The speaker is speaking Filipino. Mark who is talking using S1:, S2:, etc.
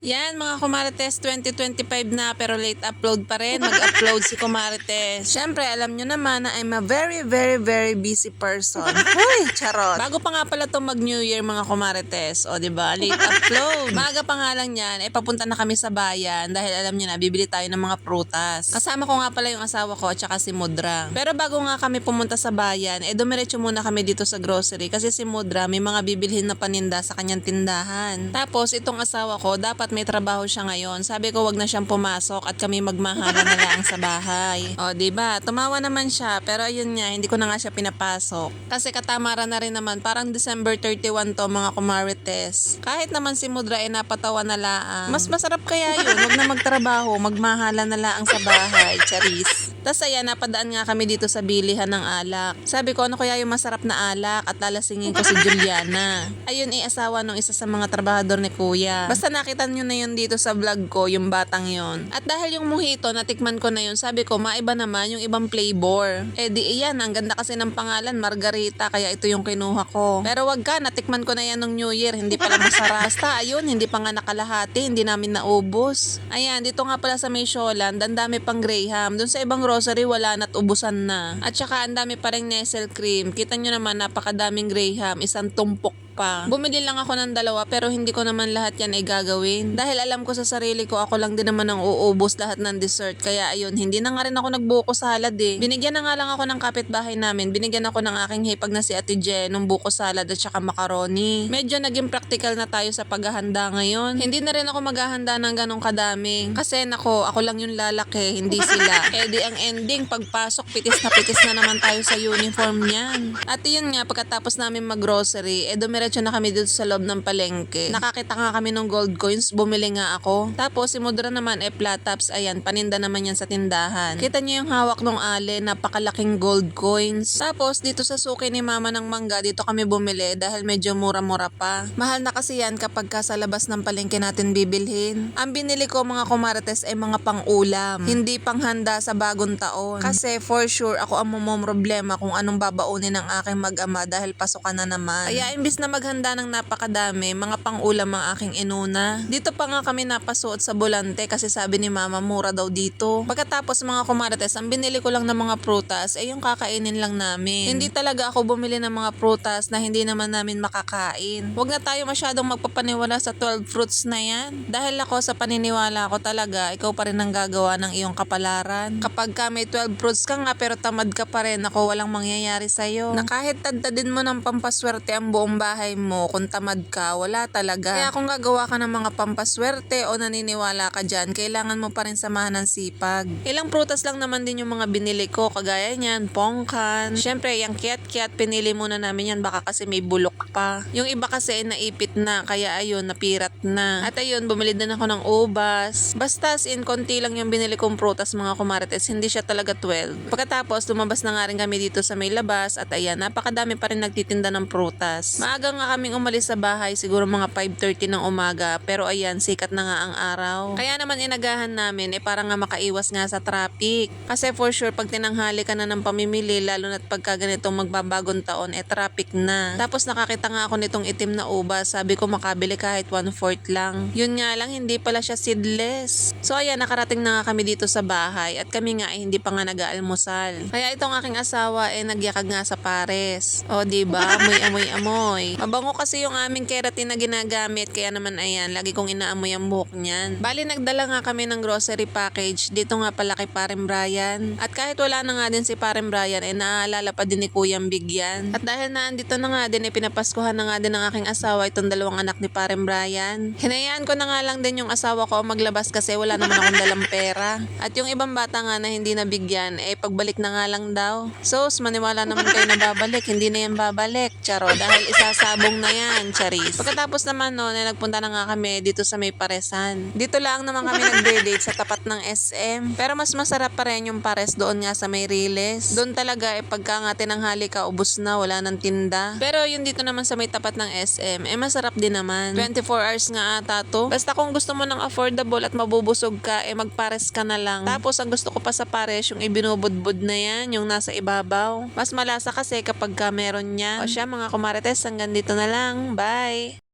S1: Yan mga Kumarites 2025 na pero late upload pa rin. Mag-upload si Kumarites. Siyempre alam nyo naman na I'm a very very very busy person. Uy, charot. Bago pa nga pala to mag New Year mga Kumarites. O di ba Late upload. Maaga pa nga lang yan. Eh papunta na kami sa bayan dahil alam nyo na bibili tayo ng mga prutas. Kasama ko nga pala yung asawa ko at saka si Mudra. Pero bago nga kami pumunta sa bayan, eh dumiretso muna kami dito sa grocery kasi si Mudra may mga bibilhin na paninda sa kanyang tindahan. Tapos itong asawa ko dapat may trabaho siya ngayon. Sabi ko wag na siyang pumasok at kami magmahala na lang sa bahay. O, di ba? Tumawa naman siya pero ayun nga, hindi ko na nga siya pinapasok. Kasi katamaran na rin naman, parang December 31 to mga kumarites. Kahit naman si Mudra ay napatawa na laang. Mas masarap kaya yun, wag na magtrabaho, magmahala na laang sa bahay, charis. Tapos ayan, napadaan nga kami dito sa bilihan ng alak. Sabi ko, ano kaya yung masarap na alak at lalasingin ko si Juliana. Ayun, eh, asawa nung isa sa mga trabahador ni Kuya. Basta nakita nyo na yun dito sa vlog ko, yung batang yon. At dahil yung mojito, natikman ko na yun, sabi ko, maiba naman yung ibang flavor. Eh di iyan, ang ganda kasi ng pangalan, Margarita, kaya ito yung kinuha ko. Pero wag ka, natikman ko na yan nung New Year, hindi pala masarap. Basta ayun, hindi pa nga nakalahati, hindi namin naubos. Ayan, dito nga pala sa May Sholand, ang dami pang Graham. Doon sa ibang grocery, wala na't ubusan na. At saka ang dami pa rin Nestle cream. Kita nyo naman, napakadaming Graham, isang tumpok pa. Bumili lang ako ng dalawa pero hindi ko naman lahat yan ay gagawin. Dahil alam ko sa sarili ko ako lang din naman ang uubos lahat ng dessert. Kaya ayun, hindi na nga rin ako nagbuko salad eh. Binigyan na nga lang ako ng kapitbahay namin. Binigyan ako ng aking hipag na si Ate Je ng buko salad at saka macaroni. Medyo naging practical na tayo sa paghahanda ngayon. Hindi na rin ako maghahanda ng ganong kadami. Kasi nako, ako lang yung lalaki, hindi sila. eh di ang ending, pagpasok, pitis na pitis na naman tayo sa uniform niyan. At yun nga, pagkatapos namin mag-grocery, eh dumiretso na kami dito sa loob ng palengke. Nakakita nga kami ng gold coins, bumili nga ako. Tapos si Mudra naman, eh flat tops, ayan, paninda naman yan sa tindahan. Kita niyo yung hawak ng ale, napakalaking gold coins. Tapos dito sa suki ni mama ng mangga, dito kami bumili dahil medyo mura-mura pa. Mahal na kasi yan kapag ka sa labas ng palengke natin bibilhin. Ang binili ko mga kumarates ay mga pang-ulam, hindi panghanda sa bagong taon. Kasi for sure, ako ang problema kung anong babaunin ng aking mag-ama dahil pasukan na naman. Kaya imbis na maghanda ng napakadami, mga pang-ulam ang aking inuna. Dito pa nga kami napasuot sa bulante kasi sabi ni mama mura daw dito. Pagkatapos mga kumarates, ang binili ko lang ng mga prutas ay yung kakainin lang namin. Hindi talaga ako bumili ng mga prutas na hindi naman namin makakain. Huwag na tayo masyadong magpapaniwala sa 12 fruits na yan. Dahil ako sa paniniwala ko talaga, ikaw pa rin ang gagawa ng iyong kapalaran. Kapag ka may 12 fruits ka nga pero tamad ka pa rin, ako walang mangyayari sa'yo. Na kahit tadtadin mo ng pampaswerte ang buong bahay mo, kung tamad ka, wala talaga. Kaya kung gagawa ka ng mga pampaswerte o naniniwala ka dyan, kailangan mo pa rin samahan ng sipag. Ilang prutas lang naman din yung mga binili ko, kagaya niyan, pongkan. Siyempre, yung kiat-kiat, pinili muna namin yan, baka kasi may bulok pa. Yung iba kasi naipit na, kaya ayun, napirat na. At ayun, bumili din ako ng ubas. Basta as in, konti lang yung binili kong prutas mga kumarites, hindi siya talaga 12. Pagkatapos, lumabas na nga rin kami dito sa may labas at ayan, napakadami pa rin nagtitinda ng prutas. Maaga nga kaming umalis sa bahay, siguro mga 5.30 ng umaga, pero ayan, sikat na nga ang araw. Kaya naman inagahan namin, eh para nga makaiwas nga sa traffic. Kasi for sure, pag tinanghali ka na ng pamimili, lalo na't pagka ganitong magbabagong taon, eh traffic na. Tapos nakakita nga ako nitong itim na ubas, sabi ko makabili kahit 1/4 lang. Yun nga lang, hindi pala siya seedless. So ayan, nakarating na nga kami dito sa bahay at kami nga ay hindi pa nga nag-aalmusal. Kaya itong aking asawa ay nagyakag nga sa pares. O di ba? Amoy amoy amoy. Mabango kasi yung aming keratin na ginagamit kaya naman ayan, lagi kong inaamoy ang buhok niyan. Bali nagdala nga kami ng grocery package dito nga pala kay Parem Brian. At kahit wala na nga din si Parem Brian, eh naaalala pa din ni Kuyang Bigyan. At dahil naandito na nga din, eh pinapaskuhan na nga din ng aking asawa itong dalawang anak ni Parem Brian. Hinayaan ko na nga lang din yung asawa ko maglabas kasi wala naman akong dalang pera. At yung ibang bata nga na hindi nabigyan, eh pagbalik na nga lang daw. So, maniwala naman kayo na babalik, hindi na yan babalik. Charo, dahil isasabong na yan, charis. Pagkatapos naman no, na nagpunta na nga kami dito sa may paresan. Dito lang naman kami nag-date sa tapat ng SM. Pero mas masarap pa rin yung pares doon nga sa may Riles. Doon talaga eh pagka nga tinanghali ka, ubos na, wala nang tinda. Pero yung dito naman sa may tapat ng SM, eh masarap din naman. 24 hours nga ata to. Basta kung gusto mo ng affordable at mabubusog ka, eh magpares ka na lang. Tapos ang gusto ko pa sa pares, yung ibinubudbud na yan, yung nasa ibabaw. Mas malasa kasi kapag ka meron niya. O siya mga kumarites, hanggang dito na lang. Bye!